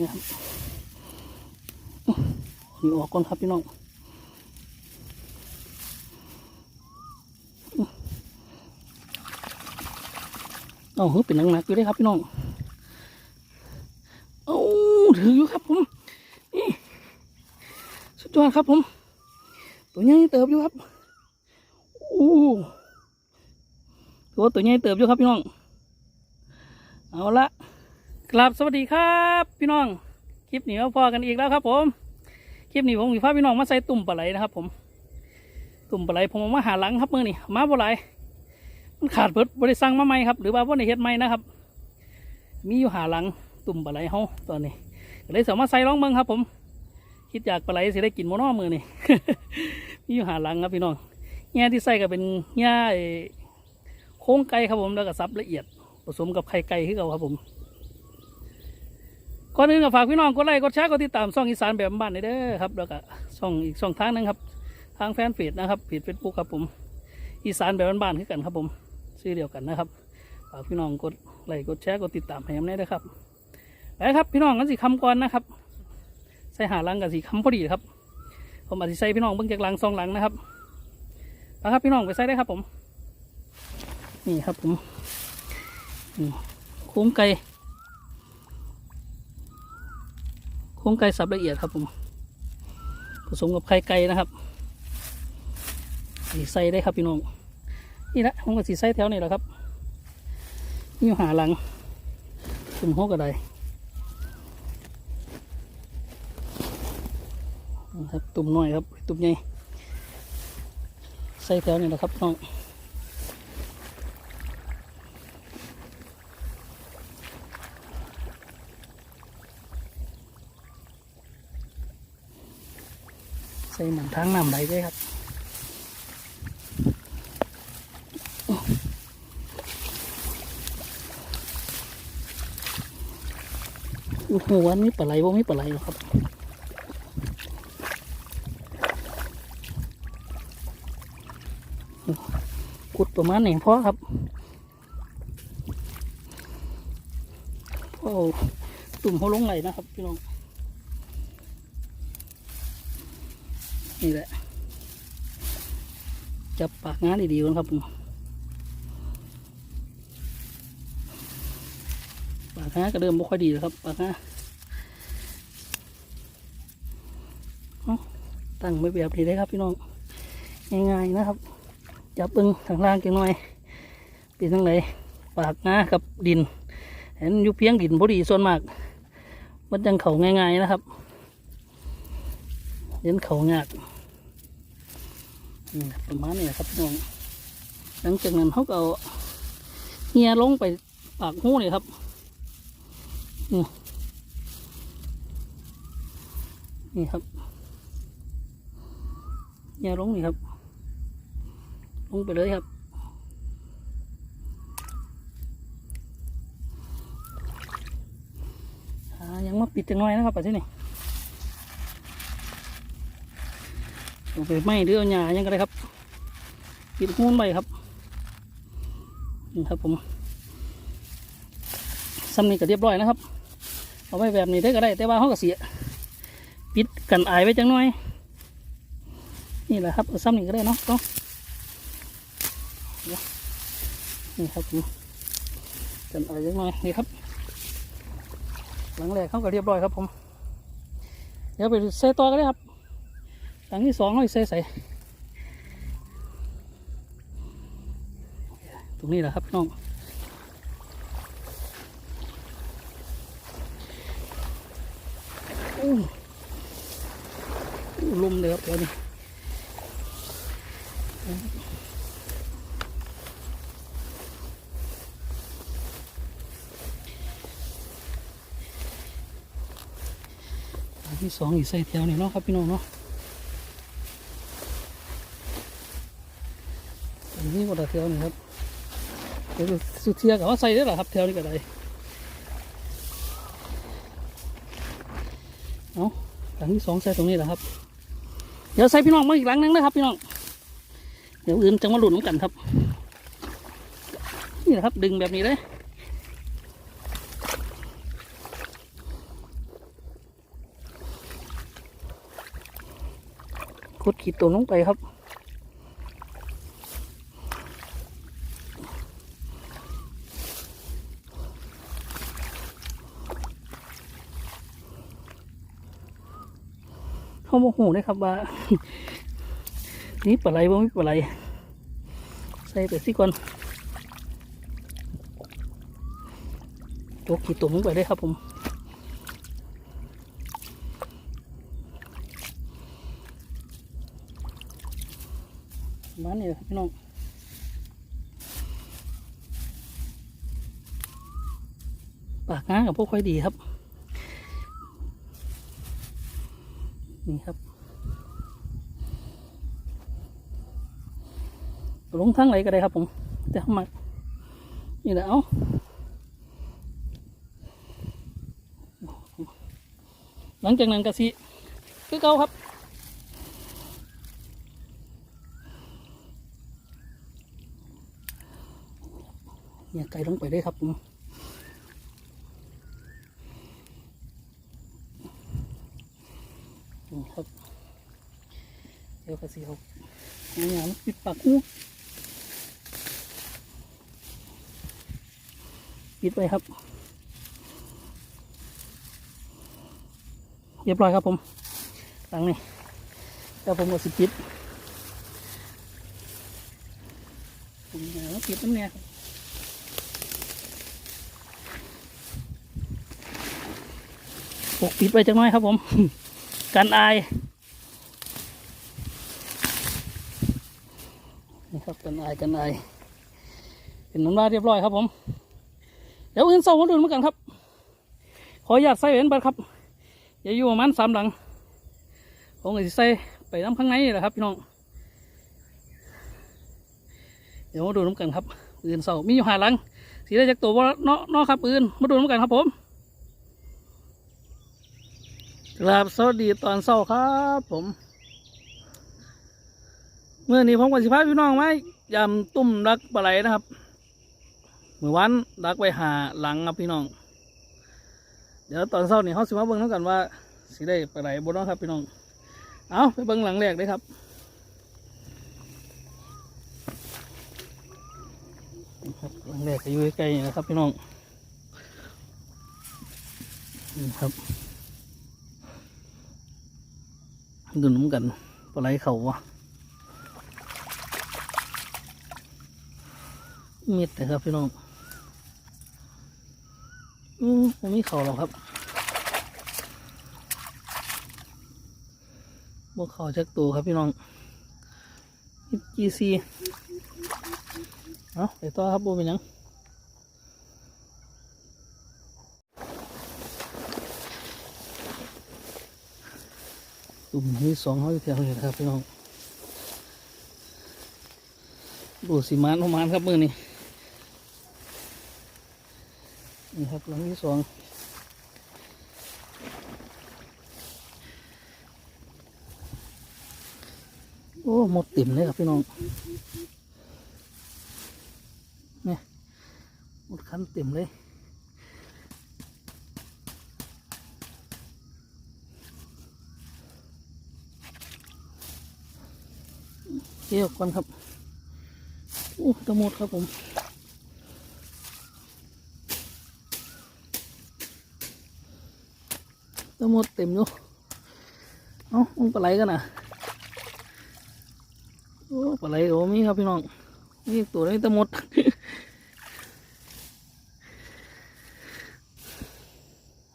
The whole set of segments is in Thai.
นี่ครับนี่ออกก่อนครับพี่น้องเอาเฮ้ยเป็นหนักๆอยู่ได้ครับพี่น้องเอาถืออยู่ครับผมนี่สุดยอดครับผม ตัวใหญ่เติบอยู่ครับโอ้ถือว่าตัวใหญ่เติบอยู่ครับพี่น้อง เอาละ กราบสวัสดีครับ พี่น้องคลิปนี้มาพอกันอีกแล้วครับ ผมคลิปนี้ผมมีพาพี่น้องมาใส่ตุ่มปลาไหลนะครับ ผม ตุ่มปลาไหลผมเอามาหาหลังครับมือนี่มาบ่ไหลมันขาดเพิดบริสั่งมาใหม่ครับ หรือว่าบ่ในเฮ็ดใหม่นะครับ มีอยู่หาหลังตุ่มปลาไหลเฮาตอนนี้ก็เลยสามารถใส่ร้องเมืองครับ ผม คิดอยากปลาไหลสิได้กินโมนอมือนี่มีอยู่หาหลังครับพี่น้องแง่ที่ใส่ก็เป็นแง่โค้งไก่ครับผมแล้วก็ซับละเอียด ผสมกับไข่ไก่ที่เขาครับผม ก่อนอื่นก็ฝากพี่น้องกดไลค์กดแชร์กดติดตามช่องอีสานแบบบ้านเด้อครับแล้วก็ช่องอีกช่องทางหนึงครับ ทางแฟนเพจนะครับเพจเฟซบุ๊กครับผม อีสานแบบบ้านๆคือกันครับผมชื่อเดียวกันนะครับฝากพี่น้องกดไลค์กดแชร์กดติดตามให้ผมได้ด้วยครับไปครับพี่น้องกันสิคำก่อนนะครับ ใส่หาลังกับสีคำพอดีครับ ผมอาจจะใส่พี่น้องเบิ่งจากลังซองหลังนะครับนะครับพี่น้องไปใส่ได้ครับผม นี่ครับผมโค้งไก่ โค้งไก่สับละเอียดครับผม ผสมกับไข่ไก่นะครับสีใส่ได้ครับพี่น้องนี่ละผมก็สีใส่แถวนี่แหละครับนี่หาหลังตุ่มหัวกระไดนี่ครับตุ่มน้อยครับ ตุ่มใหญ่ใส่แถวนี่แหละครับน้อง ส่หมันทั้งน้ำไหลด้วยครับโอ้โหวันนี้ปลาไหลว่าไม่ปลาไหลหรอครับกุดประมาณไหนึ่อครับพอเอตุ่มเขาลงไหลนะครับพี่น้อง นี่แหละ จับปากงานดีๆกันครับผมปากงานก็เริ่มไม่ค่อยดีแล้วครับ ปากงานตั้งไว้แบบนี้เลยครับพี่น้องง่ายๆนะครับ จับปึงทางล่างจังหน่อยเป็นทั้งไหนปากงากับดิน เห็นอยู่เพียงดินพอดีส่วนมาก มันจังเขาง่าย ๆนะครับ เห็นเขางากนี่ประมาณนี้นะครับพี่น้องหลังจากนั้นเขาก็เอาเฮียลงไปปากหูนี่ครับนี่นี่ครับเฮียลงนี่ครับ ลงไปเลยครับยังมาปิดจังหน่อยนะครับปัจจุบันนี้ เอา ไปไหมหรือเอาหญ้ายังก็ได้ครับปิดหูนไปครับนี่ครับผมซ้ำนี่ก็เรียบร้อยนะครับ เอาไว้แบบนี้ได้ก็ได้ แต่ว่าเขาก็เสียปิดกันอายไว้จังหน่อย นี่แหละครับซ้ำนี่ก็ได้เนาะต้องนี่ครับผมกันอายจังหน่อยนี่ครับ หลังแรกเขาก็เรียบร้อยครับผม เดี๋ยวไปใส่ต่อกันเลยครับ หลังที่สองเราใส่ใส่ตรงนี้แหละครับพี่น้องอู้หูลมเลยครับเดี๋ยวนี้หลังที่สองอีกใส่แถวนี่เนาะครับพี่น้องเนาะ นี่หมดแถวนี่ครับเดี๋ยวสุดเทียกับว่าใส่ได้หรอครับเท้วนี่ก็ได้เอาหลังที่สองใส่ตรงนี้แหละครับ เดี๋ยวใส่พี่น้องมาอีกหลังนึงนะครับ พี่น้อง เดี๋ยวอื่นจะมาหลุดน้ำกันครับ นี่นะครับ ดึงแบบนี้เลยขุดขีดตัวลงไปครับ โมโหเลยครับว่า นี่ปลาไหลบ่มีปลาไหลใส่ไปสิก่อนตัวขีดตัวลงไปได้ครับผมมาเนี่ยพี่น้องปากง้านกับพวกค่อยดีครับ นี่ครับลงทั้งไหนก็ได้ครับผมแต่เข้ามานี่แหละเอาหลังจากนั้นก็สิคือเก่าครับเนี่ยไก่ลงไปได้ครับผม นี่ครับเดี๋ยวกระสีเขาเนี่ยมันปิดปากหูปิดไปครับ เรียบร้อยครับผมหลังนี้แล้วผมก็สิปิดผมเอาปิดนั่นเนี่ยปกปิดไว้จังน้อยครับผม กันอายนี่ครับกันอายกันอายเป็นน้ำลายเรียบร้อยครับผม เดี๋ยวอื่นเศร้าคนอื่นเหมือนกันครับ ขออนุญาตใส่เว้นบัดครับ อย่าอยู่ประมาณสามหลังผมก็จะใส่ไปน้ำข้างในนี่แหละครับพี่น้อง เดี๋ยวมาดูน้ำกันครับอื่นเศร้ามีอยู่หาหลังสีได้จากตัวว่าเนาะเนาะครับอื่นมาดูน้ำกันครับผม ครับสวัสดีตอนเช้าครับผม เมื่อนี้ผมกับสิพาพี่น้องไว้ยำตุ่มรักปลาไหลนะครับเมื่อวันรักไว้หาหลังครับพี่น้อง เดี๋ยวตอนเช้านี่เขาสิมาเบิ่งน้ำกันว่าสิได้ปลาไหลบนน้องครับพี่น้อง เอาไปเบิ่งหลังแรกเลยครับครับหลังแรกก็อยู่ใกล้ๆนี่นะครับพี่น้องนี่ครับ ดูน้ำกันปลาไหลเขาวะเม็ดนะครับพี่น้องอืมผมมีเขาหรอกครับบวกเขาจากตัวครับพี่น้องจีซีเอาไปต่อครับโบเป็นยัง ตุ่มที่สองเขาอยู่แถวนี้ครับพี่น้องดูสิมานประมาณครับมือนี่นี่ครับหลังที่สองโอ้หมดเต็มเลยครับพี่น้องเนี่ยหมดคันเต็มเลย เกี่ยวก่อนครับโอ้ตะมดครับผมตะมดเต็มอยู่เอ้ามันปลาไหลกันนะโอ้ปลาไหลโอ้มีครับพี่น้องนี่ตัวนี้ตะมด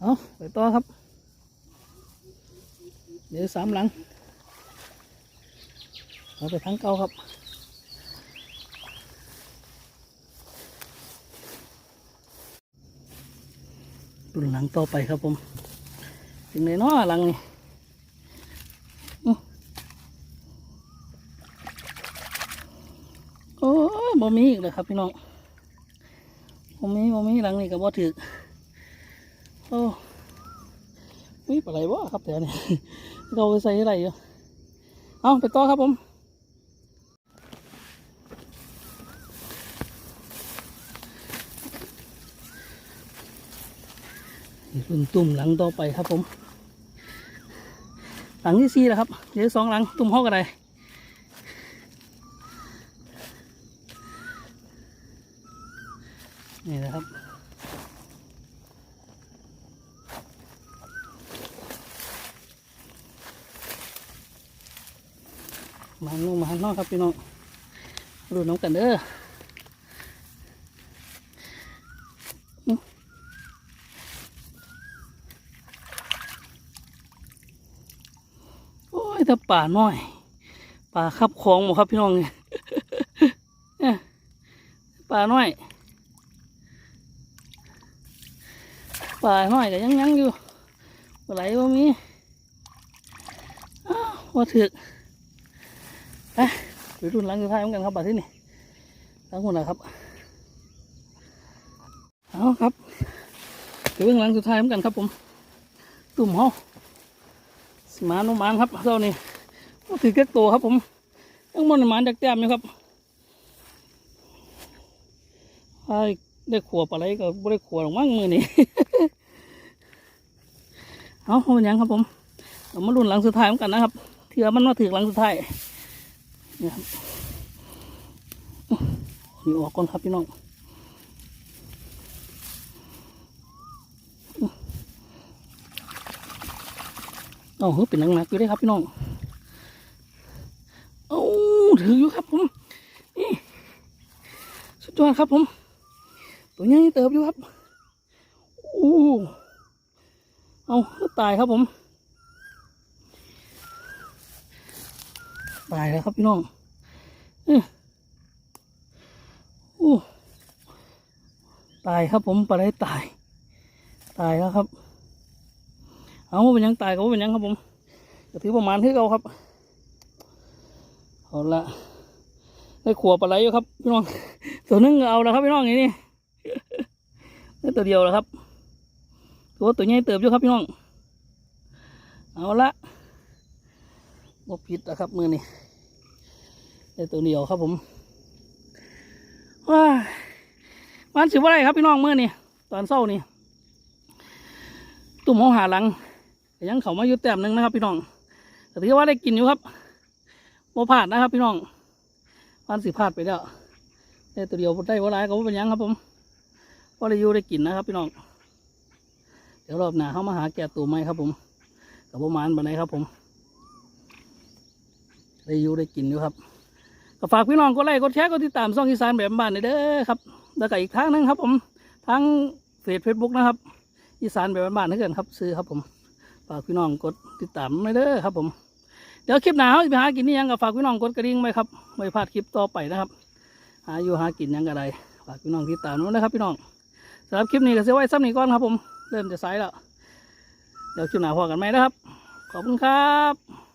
เอาไปต่อครับ เดี๋ยวสามหลัง เอาไปทั้งเก่าครับรุ่นหลังต่อไปครับผมถึงไหนเนาะหลังนี่อื้อโอ้บ่มีอีกเลยครับพี่น้องบ่มีบ่มีหลังนี่ก็บ่ถือโอ้มีปลาไหลบ่ครับแต่นี่เราใส่อะไรอยู่เอาไปต่อครับผม นี่รุ่นตุ่มหลังต่อไปครับผม หลังที่สี่แล้วครับเดี๋ยวสองหลังตุ่มห้อกันไดนี่นะครับมานุ่งมาข้างนอกครับพี่น้องดูน้องกันเด้อโอ้ย แต่ป่าน้อย ป่าขับของหมดครับพี่น้องเนี่ยป่าน้อย ป่าน้อยก็ยังยังอยู่บ่ไหลว่มีว่าถึกไปรุ่นหลังสุดท้ายเหมือนกันครับบัดที่นี่หลังคนนะครับเอาครับไปเบื้องหลังสุดท้ายเหมือนกันครับผม ตุ่มเฮาส มานนุมานครับเจ้านี่ถือแก๊กโตครับผมยังมันหมานจากแต้มอยู่ครับไอ้ได้ขวบอะไรก็ไม่ได้ขวบหรอกมั้งมือนี่เอาเอาเป็นยังครับผมเรามารุ่นหลังสุดท้ายเหมือนกันนะครับเถื่อมันมาถือหลังสุดท้ายนี่ครับนี่ออกก่อนครับพี่น้อง เอาเฮ้ยเป็นหนังหนักอยู่ได้ครับพี่น้องเอาถืออยู่ครับผมนี่สุดยอดครับผม ตัวใหญ่เติบอยู่ครับโอ้เอาตายครับผม ตายแล้วครับพี่น้องเอ้ออู้ตายครับผมปลาไหลตาย ตายแล้วครับ เอาว่าเป็นยังตายก็ว่าเป็นยังครับผมจะถือประมาณที่เราครับเอาละได้ขัวปลาไหลอยู่ครับพี่น้องตัวนึงเอาแล้วครับพี่น้องอย่างนี้ได้ตัวเดียวแล้วครับตัวตัวใหญ่เติบอยู่ครับพี่น้อง เอาละบ่ผิดนะครับมือนี่ได้ตัวเดียวครับผมว้ามันสิว่าไรครับพี่น้องมือนี่ตอนเศร้านี่ตุ่มหัวหาหลัง ยังเขามาอยู่แต้มหนึ่งนะครับ พี่น้องแต่ถือว่าได้กินอยู่ครับโมพลาดนะครับ พี่น้องวันสิพลาดไปแล้วได้ตัวเดียวได้ว่าไรก็บ่เป็นยังครับผมว่าได้อยู่ได้กินนะครับ พี่น้อง เดี๋ยวรอบหน้าเขามาหาแก่ตัวใหม่ครับ ผมกับประมาณบันไดครับ ผมได้อยู่ได้กินอยู่ครับก็ฝากพี่น้องกดไลค์กดแชร์กดติดตามช่องอีสานแบบบ้านๆเด้อครับ แล้วก็อีกทางหนึงครับ ผมทางเฟซเฟซบุ๊กนะครับ อีสานแบบบ้านๆนั่นเกินครับ ซื้อครับผม ฝากพี่น้องกดติดตามไม่เด้อครับผม เดี๋ยวคลิปหนาวจะไปหากินนี่ยังก็ฝากพี่น้องกดกระดิ่งไว้ครับไม่พลาดคลิปต่อไปนะครับ หาอยู่หากินยังกะได้ฝากพี่น้องติดตามนู้นนะครับพี่น้องสำหรับคลิปนี้ก็เสียไว้ซ้ำนี้ก่อนครับผม เริ่มจะสายแล้ว เดี๋ยวคลิปหนาวพอกันไหมนะครับ ขอบคุณครับ